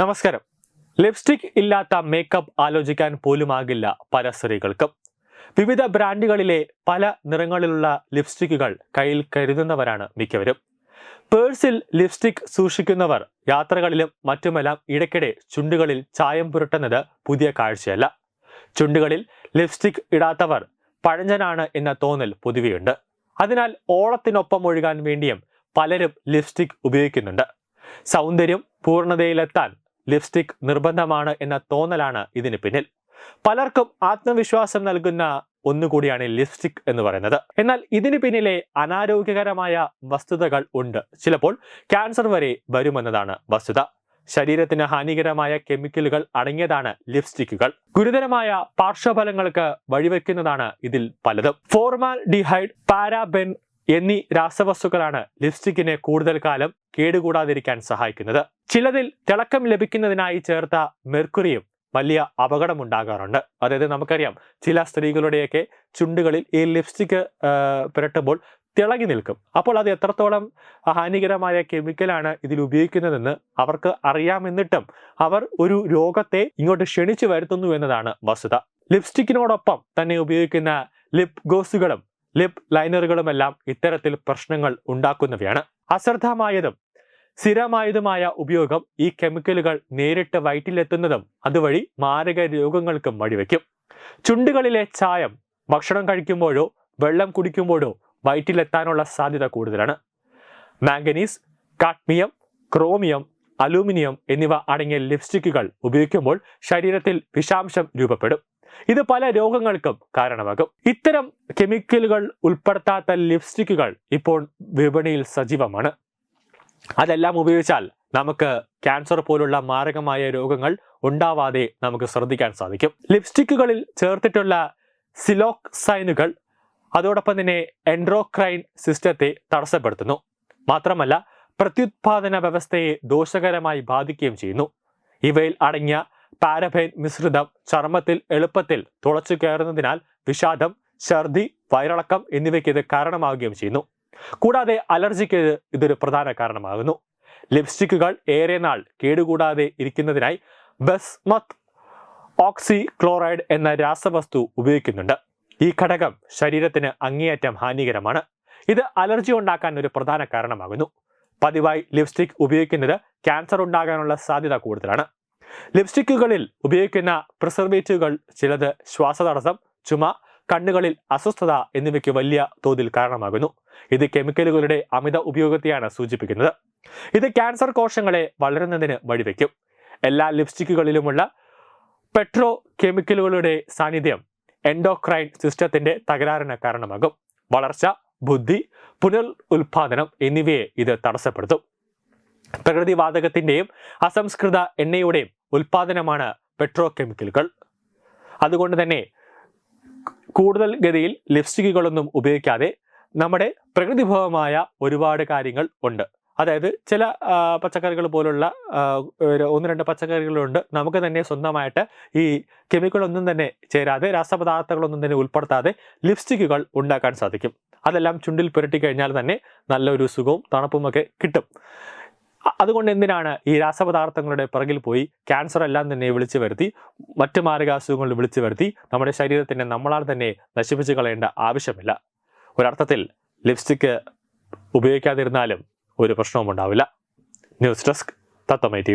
നമസ്കാരം. ലിപ്സ്റ്റിക് ഇല്ലാത്ത മേക്കപ്പ് ആലോചിക്കാൻ പോലുമാകില്ല പല സ്ത്രീകൾക്കും. വിവിധ ബ്രാൻഡുകളിലെ പല നിറങ്ങളിലുള്ള ലിപ്സ്റ്റിക്കുകൾ കയ്യിൽ കരുതുന്നവരാണ് മിക്കവരും. പേഴ്സിൽ ലിപ്സ്റ്റിക് സൂക്ഷിക്കുന്നവർ യാത്രകളിലും മറ്റുമെല്ലാം ഇടയ്ക്കിടെ ചുണ്ടുകളിൽ ചായം പുരട്ടുന്നത് പുതിയ കാഴ്ചയല്ല. ചുണ്ടുകളിൽ ലിപ്സ്റ്റിക് ഇടാത്തവർ പഴഞ്ചനാണ് എന്ന തോന്നൽ പൊതുവെയുണ്ട്. അതിനാൽ ഓളത്തിനൊപ്പം ഒഴുകാൻ വേണ്ടിയും പലരും ലിപ്സ്റ്റിക് ഉപയോഗിക്കുന്നുണ്ട്. സൗന്ദര്യം പൂർണതയിലെത്താൻ ലിപ്സ്റ്റിക് നിർബന്ധമാണ് എന്ന തോന്നലാണ് ഇതിന് പിന്നിൽ. പലർക്കും ആത്മവിശ്വാസം നൽകുന്ന ഒന്നുകൂടിയാണ് ലിപ്സ്റ്റിക് എന്ന് പറയുന്നത്. എന്നാൽ ഇതിന് പിന്നിലെ അനാരോഗ്യകരമായ വസ്തുതകൾ ഉണ്ട്. ചിലപ്പോൾ ക്യാൻസർ വരെ വരുമെന്നതാണ് വസ്തുത. ശരീരത്തിന് ഹാനികരമായ കെമിക്കലുകൾ അടങ്ങിയതാണ് ലിപ്സ്റ്റിക്കുകൾ. ഗുരുതരമായ പാർശ്വഫലങ്ങൾക്ക് വഴിവെക്കുന്നതാണ് ഇതിൽ പലതും. ഫോർമാൽ ഡിഹൈഡ് പാരാബെൻ എന്നീ രാസവസ്തുക്കളാണ് ലിപ്സ്റ്റിക്കിനെ കൂടുതൽ കാലം കേടുകൂടാതിരിക്കാൻ സഹായിക്കുന്നത്. ചിലതിൽ തിളക്കം ലഭിക്കുന്നതിനായി ചേർത്ത മെർക്കുറിയും വലിയ അപകടമുണ്ടാകാറുണ്ട്. അതായത് നമുക്കറിയാം ചില സ്ത്രീകളുടെയൊക്കെ ചുണ്ടുകളിൽ ഈ ലിപ്സ്റ്റിക്ക് പുരട്ടുമ്പോൾ തിളങ്ങി നിൽക്കും. അപ്പോൾ അത് എത്രത്തോളം ഹാനികരമായ കെമിക്കലാണ് ഇതിൽ ഉപയോഗിക്കുന്നതെന്ന് അവർക്ക് അറിയാമെന്നിട്ടും അവർ ഒരു രോഗത്തെ ഇങ്ങോട്ട് ക്ഷണിച്ചു വരുത്തുന്നു എന്നതാണ് വസ്തുത. ലിപ്സ്റ്റിക്കിനോടൊപ്പം തന്നെ ഉപയോഗിക്കുന്ന ലിപ് ഗോസുകളും ലിപ് ലൈനറുകളുമെല്ലാം ഇത്തരത്തിൽ പ്രശ്നങ്ങൾ ഉണ്ടാക്കുന്നവയാണ്. അശ്രദ്ധമായതും സ്ഥിരമായതുമായ ഉപയോഗം ഈ കെമിക്കലുകൾ നേരിട്ട് വയറ്റിലെത്തുന്നതും അതുവഴി മാരക രോഗങ്ങൾക്കും വഴിവെക്കും. ചുണ്ടുകളിലെ ചായം ഭക്ഷണം കഴിക്കുമ്പോഴോ വെള്ളം കുടിക്കുമ്പോഴോ വയറ്റിലെത്താനുള്ള സാധ്യത കൂടുതലാണ്. മാംഗനീസ് കാഡ്മിയം ക്രോമിയം അലൂമിനിയം എന്നിവ അടങ്ങിയ ലിപ്സ്റ്റിക്കുകൾ ഉപയോഗിക്കുമ്പോൾ ശരീരത്തിൽ വിഷാംശം രൂപപ്പെടും. ഇത് പല രോഗങ്ങൾക്കും കാരണമാകും. ഇത്തരം കെമിക്കലുകൾ ഉൾപ്പെടുത്താത്ത ലിപ്സ്റ്റിക്കുകൾ ഇപ്പോൾ വിപണിയിൽ സജീവമാണ്. അതെല്ലാം ഉപയോഗിച്ചാൽ നമുക്ക് ക്യാൻസർ പോലുള്ള മാരകമായ രോഗങ്ങൾ ഉണ്ടാവാതെ നമുക്ക് ശ്രദ്ധിക്കാൻ സാധിക്കും. ലിപ്സ്റ്റിക്കുകളിൽ ചേർത്തിട്ടുള്ള സിലോക്സൈനുകൾ അതോടൊപ്പം തന്നെ എൻഡ്രോക്രൈൻ സിസ്റ്റത്തെ തടസ്സപ്പെടുത്തുന്നു. മാത്രമല്ല പ്രത്യുത്പാദന വ്യവസ്ഥയെ ദോഷകരമായി ബാധിക്കുകയും ചെയ്യുന്നു. ഇവയിൽ അടങ്ങിയ പാരബൈൻ മിശ്രിതം ചർമ്മത്തിൽ എളുപ്പത്തിൽ തുളച്ചു കയറുന്നതിനാൽ വിഷാദം ഛർദി വയറിളക്കം എന്നിവയ്ക്ക് ഇത് കാരണമാവുകയും ചെയ്യുന്നു. കൂടാതെ അലർജിക്ക് ഇതൊരു പ്രധാന കാരണമാകുന്നു. ലിപ്സ്റ്റിക്കുകൾ ഏറെ നാൾ കേടുകൂടാതെ ഇരിക്കുന്നതിനായി ബസ്മത്ത് ഓക്സി ക്ലോറൈഡ് എന്ന രാസവസ്തു ഉപയോഗിക്കുന്നുണ്ട്. ഈ ഘടകം ശരീരത്തിന് അങ്ങേയറ്റം ഹാനികരമാണ്. ഇത് അലർജി ഉണ്ടാക്കാൻ ഒരു പ്രധാന കാരണമാകുന്നു. പതിവായി ലിപ്സ്റ്റിക് ഉപയോഗിക്കുന്നത് ക്യാൻസർ ഉണ്ടാകാനുള്ള സാധ്യത കൂടുതലാണ്. ലിപ്സ്റ്റിക്കുകളിൽ ഉപയോഗിക്കുന്ന പ്രിസർവേറ്റീവുകൾ ചിലത് ശ്വാസതടസ്സം ചുമ കണ്ണുകളിൽ അസ്വസ്ഥത എന്നിവയ്ക്ക് വലിയ തോതിൽ കാരണമാകുന്നു. ഇത് കെമിക്കലുകളുടെ അമിത ഉപയോഗത്തെയാണ് സൂചിപ്പിക്കുന്നത്. ഇത് ക്യാൻസർ കോശങ്ങളെ വളരുന്നതിന് വഴിവെക്കും. എല്ലാ ലിപ്സ്റ്റിക്കുകളിലുമുള്ള പെട്രോ കെമിക്കലുകളുടെ സാന്നിധ്യം എൻഡോക്രൈൻ സിസ്റ്റത്തിന്റെ തകരാറിന് കാരണമാകും. വളർച്ച ബുദ്ധി പുനർ ഉൽപാദനം എന്നിവയെ ഇത് തടസ്സപ്പെടുത്തും. പ്രകൃതിവാതകത്തിന്റെയും അസംസ്കൃത എണ്ണയുടെയും ഉൽപാദനമാണ് പെട്രോ കെമിക്കലുകൾ അതുകൊണ്ട് തന്നെ കൂടുതൽ ഗതിയിൽ ലിപ്സ്റ്റിക്കുകളൊന്നും ഉപയോഗിക്കാതെ നമ്മുടെ പ്രകൃതിഭവമായ ഒരുപാട് കാര്യങ്ങൾ ഉണ്ട്. അതായത് ചില പച്ചക്കറികൾ പോലുള്ള ഒന്ന് രണ്ട് പച്ചക്കറികളുണ്ട് നമുക്ക് തന്നെ സ്വന്തമായിട്ട് ഈ കെമിക്കലൊന്നും തന്നെ ചേരാതെ രാസപദാർത്ഥങ്ങളൊന്നും തന്നെ ഉൾപ്പെടുത്താതെ ലിപ്സ്റ്റിക്കുകൾ ഉണ്ടാക്കാൻ സാധിക്കും. അതെല്ലാം ചുണ്ടിൽ പുരട്ടി കഴിഞ്ഞാൽ തന്നെ നല്ലൊരു സുഖവും തണുപ്പുമൊക്കെ കിട്ടും. അതുകൊണ്ട് എന്തിനാണ് ഈ രാസപദാർത്ഥങ്ങളുടെ പിറകിൽ പോയി ക്യാൻസർ എല്ലാം തന്നെ വിളിച്ചു വരുത്തി മറ്റു മാരകാസുഖങ്ങൾ വിളിച്ചു വരുത്തി നമ്മുടെ ശരീരത്തിനെ നമ്മളാൽ തന്നെ നശിപ്പിച്ചു കളയേണ്ട ആവശ്യമില്ല. ഒരർത്ഥത്തിൽ ലിപ്സ്റ്റിക്ക് ഉപയോഗിക്കാതിരുന്നാലും ഒരു പ്രശ്നവും ഉണ്ടാവില്ല. News desk തത്തമൈ T